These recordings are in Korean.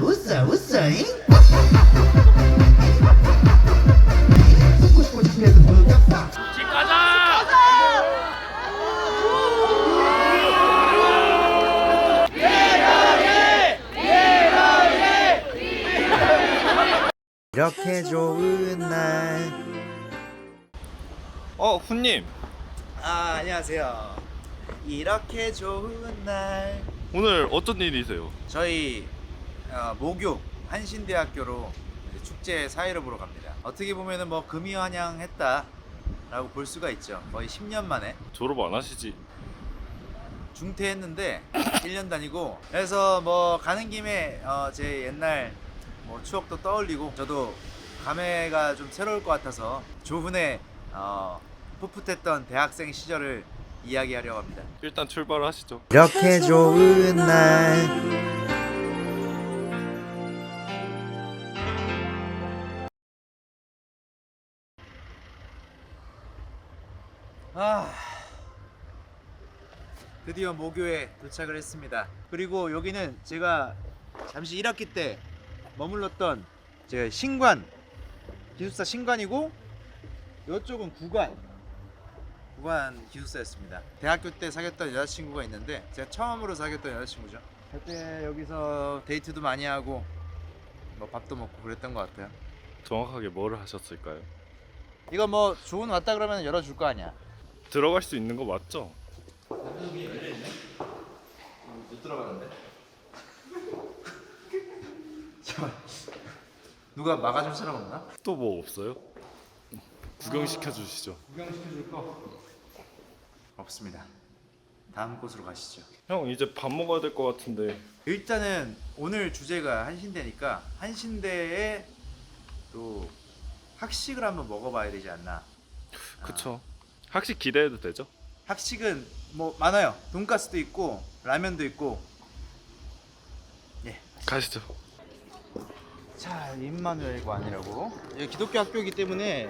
웃어 웃어 웃어잉 웃고 싶고 창피해서 무겁다 집 가자! 이렇게 좋은 날 어, 훈님. 아, 안녕하세요. 이렇게 좋은 날. 오늘 어떤 일이세요? 저희 어, 모교 한신대학교로 축제 사회를 보러 갑니다. 어떻게 보면은 뭐 금이환영했다라고 볼 수가 있죠. 거의 10년 만에 졸업 안 하시지? 중퇴했는데 1년 다니고 그래서 뭐 가는 김에 어, 제 옛날 뭐 추억도 떠올리고 저도 감회가 좀 새로울 것 같아서 조훈의 어, 풋풋했던 대학생 시절을 이야기하려고 합니다. 일단 출발하시죠. 이렇게 좋은 날. 아 드디어 모교에 도착을 했습니다. 그리고 여기는 제가 잠시 1학기 때 머물렀던 제가 신관 기숙사 신관이고 이쪽은 구관 구관 기숙사였습니다. 대학교 때 사귀었던 여자친구가 있는데 제가 처음으로 사귀었던 여자친구죠. 그때 여기서 데이트도 많이 하고 뭐 밥도 먹고 그랬던 것 같아요. 정확하게 뭐를 하셨을까요? 이거 뭐 좋은 왔다 그러면 열어줄 거 아니야. 들어갈 수 있는 거 맞죠? 못 들어가는데. 잠깐. 누가 막아줄 사람 없나? 또 뭐 없어요? 구경시켜 주시죠. 구경시켜줄 거 없습니다. 다음 곳으로 가시죠. 형 이제 밥 먹어야 될 것 같은데 일단은 오늘 주제가 한신대니까 한신대에 또 학식을 한번 먹어봐야 되지 않나. 그쵸? 학식 기대해도 되죠? 학식은 뭐 많아요. 돈가스도 있고 라면도 있고. 예. 가시죠. 자, 임마누엘고 아니라고. 여기 기독교 학교이기 때문에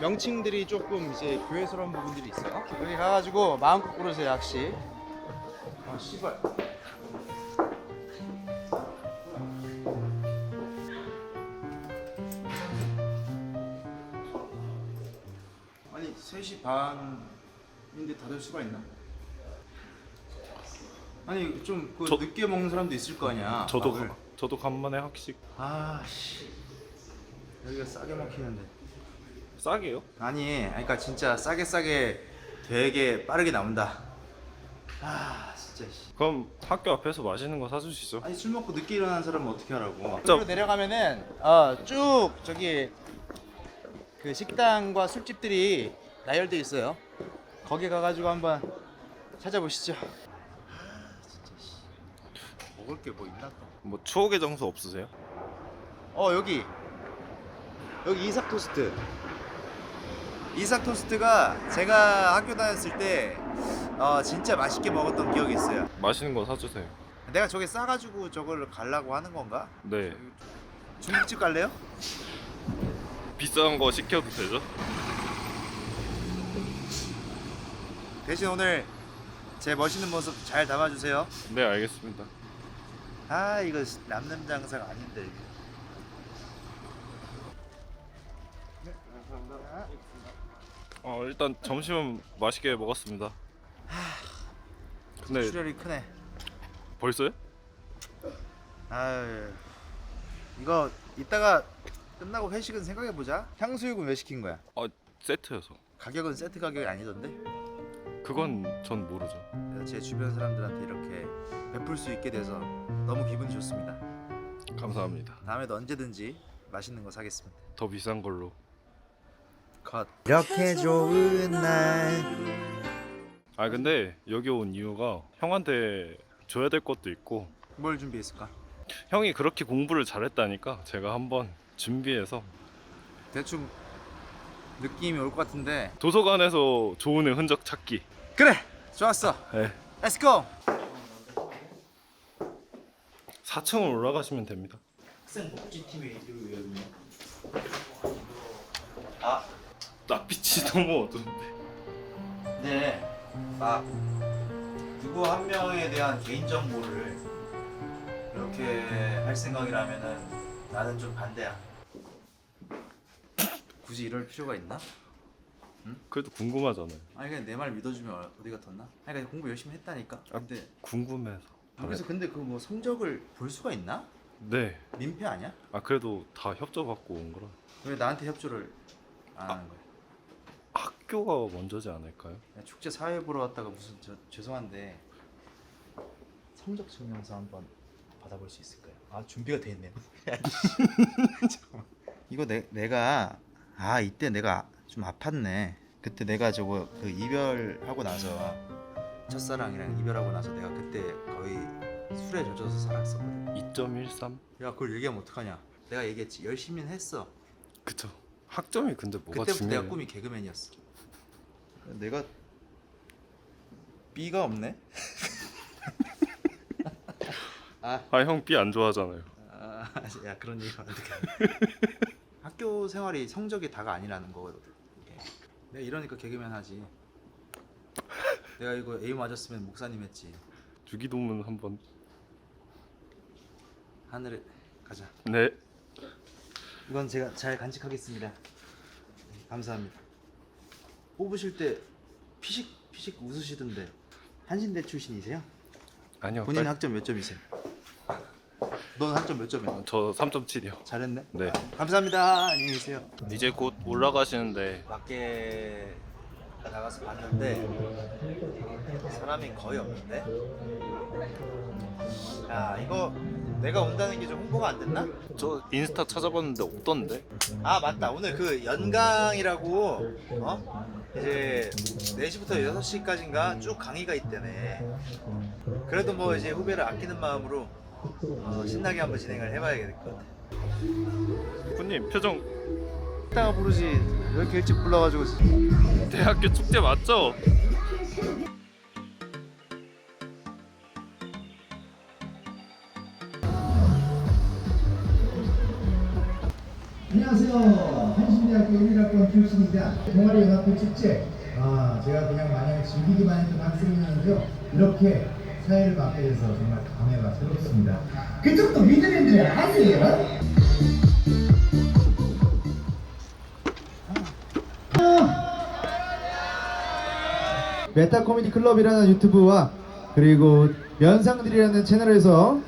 명칭들이 조금 이제 교회스러운 부분들이 있어요. 여기 가가지고 마음껏 고르세요, 학식. 아, 씨발. 아니 3시 반인데 닫을 수가 있나? 아니 좀 그 저- 늦게 먹는 사람도 있을 거 아니야. 저도 밥을. 가, 저도 간만에 학식 아씨 여기가 싸게 먹히는데 싸게요? 아니 그러니까 진짜 싸게 싸게 되게 빠르게 나온다 아 진짜 씨. 그럼 학교 앞에서 맛있는 거 사주시죠. 아니 술 먹고 늦게 일어나는 사람은 어떻게 하라고 저- 앞으로 내려가면은 어 쭉 저기 그 식당과 술집들이 나열돼 있어요 거기 가가지고 한번 찾아보시죠 아 진짜 씨 먹을 게 뭐 있나 또 뭐 추억의 장소 없으세요? 어 여기 여기 이삭 토스트 이삭 토스트가 제가 학교 다녔을 때 어, 진짜 맛있게 먹었던 기억이 있어요 맛있는 거 사주세요. 내가 저게 싸가지고 저걸 갈라고 하는 건가? 네. 중국집 갈래요? 비싼 거 시켜도 되죠? 대신 오늘 제 멋있는 모습 잘 담아주세요 네 알겠습니다. 아 이거 남는 장사가 아닌데 이게. 어 일단 점심은 맛있게 먹었습니다. 근데 출혈이 크네 벌써요? 아유 이거 이따가 끝나고 회식은 생각해 보자 향수육은 왜 시킨 거야? 아 세트여서. 가격은 세트 가격이 아니던데? 그건 전 모르죠. 제 주변 사람들한테 이렇게 베풀 수 있게 돼서 너무 기분이 좋습니다. 감사합니다. 다음에도 언제든지 맛있는 거 사겠습니다. 더 비싼 걸로. 컷. 이렇게 좋은 날. 아 근데 여기 온 이유가 형한테 줘야 될 것도 있고 뭘 준비했을까? 형이 그렇게 공부를 잘했다니까 제가 한번 준비해서 대충 느낌이 올 것 같은데. 도서관에서 좋은 흔적 찾기. 그래, 좋았어. 네. Let's go. 4층으로 올라가시면 됩니다. 학생 복지팀의 이름이거든요. 아 낯빛이 너무 어두운데. 네. 아 누구 한 명에 대한 개인 정보를 이렇게 그렇게 할 생각이라면은 나는 좀 반대야. 굳이 이럴 필요가 있나? 그래도 궁금하잖아요. 아니 그냥 내 말 믿어주면 어- 어디가 덧나? 아니 그냥 공부 열심히 했다니까. 아, 근데 궁금해서. 그래서 근데 그 뭐 성적을 볼 수가 있나? 네. 민폐 아니야? 아 그래도 다 협조 받고 온 거라. 왜 나한테 협조를 안 하는 거야? 학교가 먼저지 않을까요? 야, 축제 사회 보러 왔다가 무슨 저 죄송한데 성적 증명서 한번 받아볼 수 있을까요? 아 준비가 돼 있네요. 잠깐만. 이거 내 내가 아 이때 내가 좀 아팠네. 그때 내가 저거 그 이별하고 나서 첫사랑이랑 이별하고 나서 내가 그때 거의 술에 젖어서 살았었거든. 2.13? 야 그걸 얘기하면 어떡하냐? 내가 얘기했지 열심히는 했어. 그쵸. 학점이 근데 뭐가 그때부터 중요해요? 내가 꿈이 개그맨이었어. 내가 B가 없네. 아, 아형 B 안 좋아하잖아요. 아, 야 그런 얘기하면 어떡해. 학교 생활이 성적이 다가 아니라는 거거든. 내가 이러니까 개그맨 하지. 내가 이거 A 맞았으면 목사님 했지. 주기도문 한번. 하늘에 가자. 네. 이건 제가 잘 간직하겠습니다. 감사합니다. 뽑으실 때 피식 피식 웃으시던데 한신대 출신이세요? 아니요. 본인 빨리- 학점 몇 점이세요? 넌 학점 몇 점이야? 저 3.7이요. 잘했네. 네. 감사합니다. 안녕히 계세요. 이제 곧 올라가시는데 밖에 나가서 봤는데 사람이 거의 없는데. 야 이거 내가 온다는 게 좀 홍보가 안 됐나? 저 인스타 찾아봤는데 없던데. 아 맞다 오늘 그 연강이라고 어 이제 4시부터 6시까지인가 쭉 강의가 있다네 그래도 뭐 이제 후배를 아끼는 마음으로 어, 신나게 한번 진행을 해봐야 될 것 같아 군님 표정 이따가 부르지 왜 이렇게 일찍 불러가지고 대학교 축제 맞죠? 안녕하세요. 한신대학교 1학번 출신이자 동아리 연합회 축제. 아, 제가 그냥 마냥 즐기기만 해도 박수는데요. 이렇게 사회를 맡게 돼서 정말 감회가 새롭습니다. 그쪽도 미드랜드 아세요? 메타 코미디 클럽이라는 유튜브와 그리고 면상들이라는 채널에서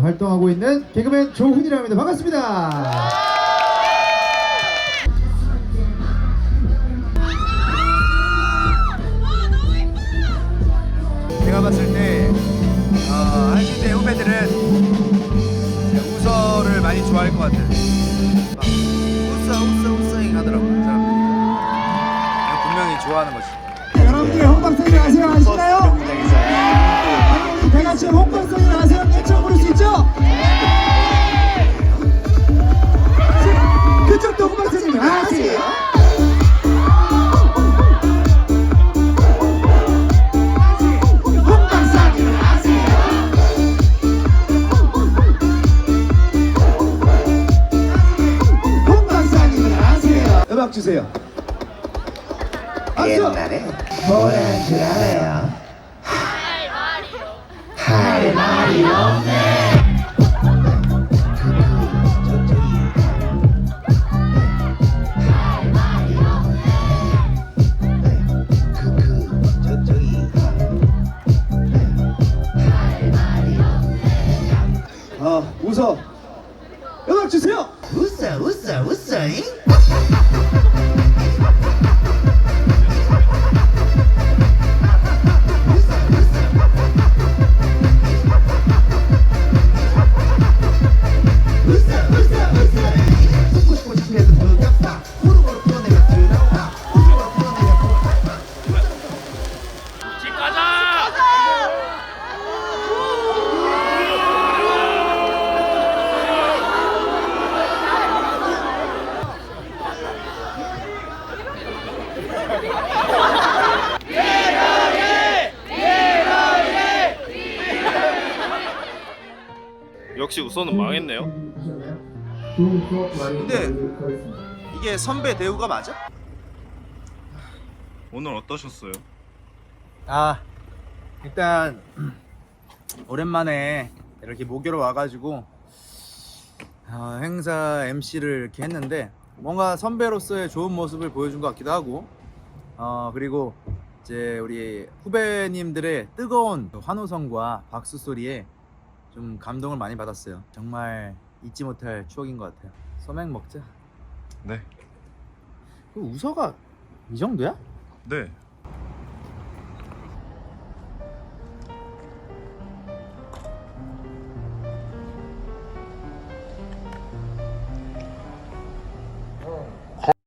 활동하고 있는 개그맨 조훈이라고 합니다. 반갑습니다. 제가 봤을 때 어, 한신대 후배들은 우서를 많이 좋아할 것 같아요 막 우서 우서 우서잉 하더라고요 사람들이 그냥 분명히 좋아하는 거지 여러분들 홍박사님 아세요? 아시나요? 다 같이 홍박사님 아세요? 매쳐 부를 수 있죠? 옛날에 뭐라는 줄 알아요? 할 말이 없네. 어, 웃어. 음악 주세요. 웃어, 웃어, 웃어잉. 역시 우선은 망했네요. 근데 이게 선배 대우가 맞아? 오늘 어떠셨어요? 아 일단 오랜만에 이렇게 목요로 와가지고 아, 행사 MC를 이렇게 했는데 뭔가 선배로서의 좋은 모습을 보여준 것 같기도 하고 어, 그리고 이제 우리 후배님들의 뜨거운 환호성과 박수 소리에 좀 감동을 많이 받았어요. 정말 잊지 못할 추억인 것 같아요. 소맥 먹자. 네. 그 우서가 이 정도야? 네.